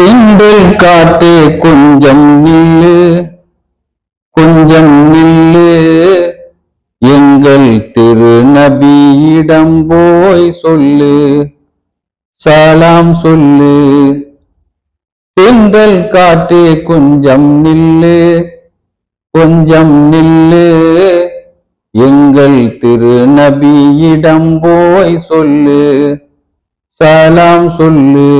திண்டல் காட்டே கொஞ்சம் நில்லு கொஞ்சம் நில்லு. எங்கள் திருநபியிடம் போய் சொல்லு சாலாம் சொல்லு. திண்டல் காட்டே கொஞ்சம் நில்லு கொஞ்சம் நில்லு. எங்கள் திருநபியிடம் போய் சொல்லு சலாம் சொல்லு.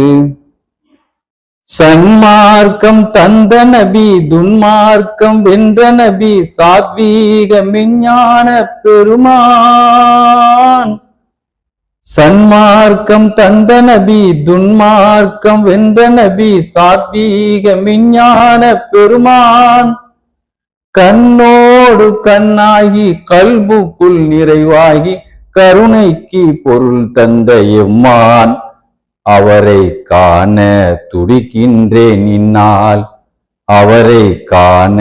சன்மார்க்கம் தந்த நபி துன்மார்க்கம் வென்ற நபி சாத்வீக விஞ்ஞான பெருமான். சன்மார்க்கம் தந்த நபி துன்மார்க்கம் வென்ற நபி சாத்வீக விஞ்ஞான பெருமான். கண்ணோடு கண்ணாகி கல்புக்குள் நிறைவாகி கருணைக்கு பொருள் தந்த எம்மான். அவரை காண துடிக்கின்றேன் நின்னால் அவரை காண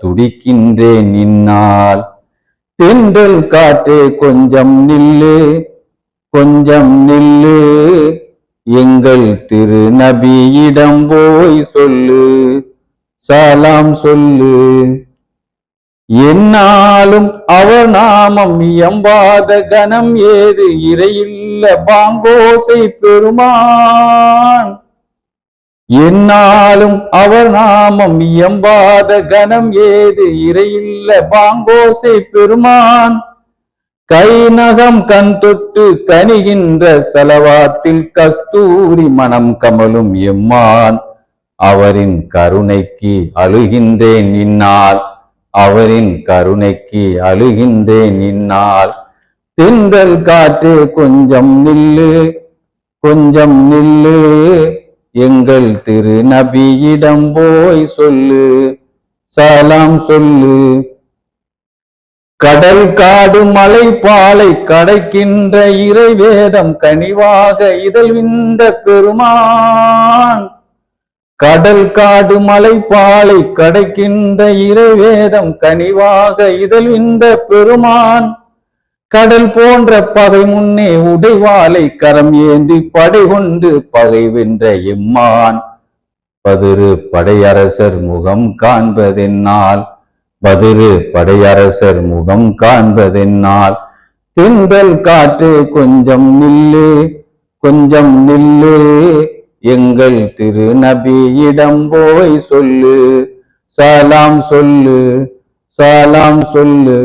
துடிக்கின்றேன் நின்னால் தென்றல் காற்றே கொஞ்சம் நில்லு கொஞ்சம் நில்லு. எங்கள் திருநபியிடம் போய் சொல்லு சலாம் சொல்லு. என்னாலும் அவர் நாமம் இயம்பாத கணம் ஏது இறையில் உள்ள பாங்கோசை பெருமான். என்னாலும் அவர் நாமம் இயம்பாத கணம் ஏது இறையில்ல பாங்கோசை பெருமான். கை நகம் கண் தொட்டு கனிகின்ற செலவாத்தில் கஸ்தூரி மனம் கமலும் எம்மான். அவரின் கருணைக்கு அழுகின்றேன் நின்னால் அவரின் கருணைக்கு அழுகின்றேன் நின்னால் தென்றல் காற்று கொஞ்சம் நில்லு கொஞ்சம் நில்லு. எங்கள் திரு நபியிடம் போய் சொல்லு சலாம் சொல்லு. கடல் காடு மலை பாலை கடைக்கின்ற இறைவேதம் கனிவாக இதழ்வின்ற பெருமான். கடல் காடு மலை பாலை கடைக்கின்ற இறைவேதம் கனிவாக இதழ்வின்ற பெருமான். கடல் போன்ற பகை முன்னே உடைவாளை கரம் ஏந்தி படை கொண்டு பகை வென்ற எம்மான். பதிரு படையரசர் முகம் காண்பதென்னால் பதிரு படையரசர் முகம் காண்பதென்னால் திண்டல் காற்று கொஞ்சம் நில்லு கொஞ்சம் நில்லு எங்கள் திருநபியிடம் போய் சொல்லு சலாம் சொல்லு சலாம் சொல்லு.